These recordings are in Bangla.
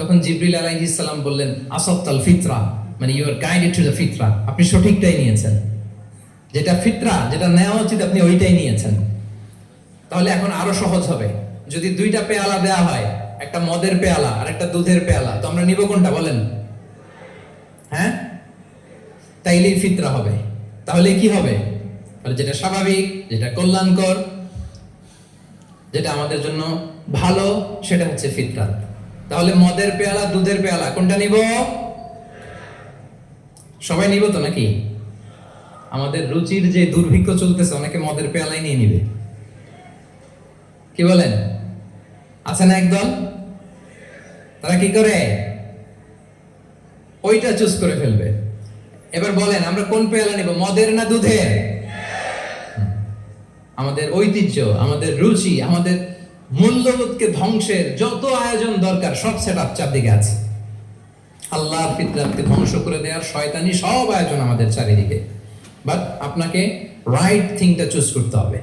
তখন জিব্রিল আলাইহিস সালাম বললেন আসফতাল ফিতরা? মানে you are guided to the ফিতরা আপনি সঠিকটাই নিয়েছেন। যেটা ফিতরা, যেটা নেওয়া উচিত, আপনি ওইটাই নিয়েছেন। তাহলে এখন আরও সহজ হবে। যদি দুইটা পেয়ালা দেয়া হয়, একটা মদের পেয়ালা আর একটা দুধের পেয়ালা, তো আমরা নিব কোনটা বলেন? হ্যাঁ? তাইলেই ফিতরা হবে। তাহলে কি হবে? যেটা স্বাভাবিক, যেটা কল্যাণকর, যেটা আমাদের জন্য ভালো, সেটা হচ্ছে ফিতরা। তাহলে মদের পেয়ালা, দুধের পেয়ালা, কোনটা নিব? সবাই নিব তো নাকি? আমাদের রুচির যে দুর্ভিক্ষ চলতেছে, অনেকে মদের পেয়ালাই নিয়ে নিবে। কি বলেন? আছে না একদল? তারা কি করে? ওইটা চুজ করে ফেলবে। এবার বলেন, আমরা কোন পেয়ালা নিব, মদের না দুধের? আমাদের ঐতিহ্য, আমাদের রুচি, আমাদের মূল্যবোধকে ধ্বংসের যত আয়োজন দরকার, সব সেট আপ চারদিকে আছে। আল্লাহ ফিতরাতকে ধ্বংস করে দেওয়ার শয়তানি সব আয়োজন আমাদের চারিদিকে। বাট আপনাকে রাইট থিংটা চুজ করতে হবে।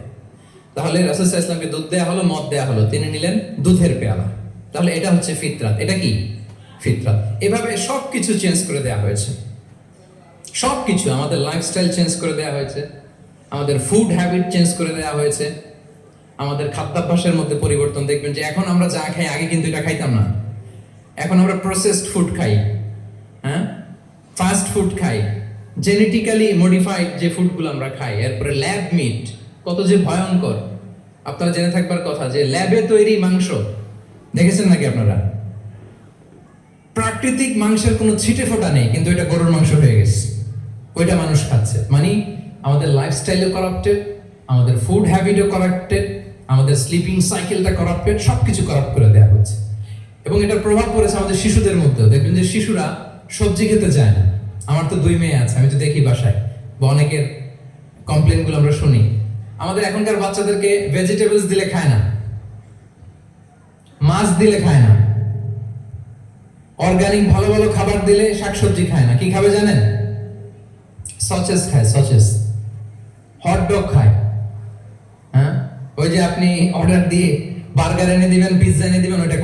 তাহলে রাসুল ইসলামকে দুধ দেওয়া হলো, মদ দেওয়া হলো, তিনি নিলেন দুধের পেয়ালা। তাহলে এটা হচ্ছে ফিতরাত। এটা কি? ফিতরাত। এভাবে সব কিছু চেঞ্জ করে দেওয়া হয়েছে। সব কিছু আমাদের লাইফস্টাইল চেঞ্জ করে দেওয়া হয়েছে। আমাদের ফুড হ্যাবিট চেঞ্জ করে দেওয়া হয়েছে। আমাদের খাদ্যাভ্যাসের মধ্যে পরিবর্তন দেখবেন যে এখন আমরা যা খাই, আগে কিন্তু এটা খাইতাম না। এখন আমরা প্রসেসড ফুড খাই হ্যাঁ? ফাস্ট ফুড খাই। জেনেটিক্যালি মডিফাইড যে ফুডগুলো আমরা খাই, এরপরে ল্যাব মিট কত যে ভয়ঙ্কর। আপনারা জেনে থাকবার কথা যে ল্যাবে তৈরি মাংস, দেখেছেন নাকি আপনারা? প্রাকৃতিক মাংসের কোনো ছিটে ফোটা নেই, কিন্তু এটা গরুর মাংস হয়ে গেছে। ওইটা মানুষ খাচ্ছে। মানে আমাদের লাইফস্টাইলও করাপ্টেড আমাদের ফুড হ্যাবিটও করাপ্টেড আমাদের স্লিপিং সাইকেলটা করাপ্টেড সব কিছু করাপ্ট করে দেওয়া হচ্ছে। এবং এটার প্রভাব পড়েছে আমাদের শিশুদের মধ্যেও। দেখবেন যে শিশুরা সবজি খেতে চায় না। আমার তো দুই মেয়ে আছে, আমি তো দেখি বাসায়। বা অনেকের কমপ্লেনগুলো আমরা শুনি। আমাদের এখনকার বাচ্চাদেরকে ভেজিটেবলস দিলে খায় না। মাছ দিলে খায় না। অর্গানিক ভালো ভালো খাবার দিলে শাকসবজি খায় না। কি খাবে জানেন? সচেস খায়, সচেস। হট ডগ খায়। ওই যে আপনি অর্ডার দিয়ে বার্গার এনে দিবেন পিৎজা এনে দিবেন ওইটা।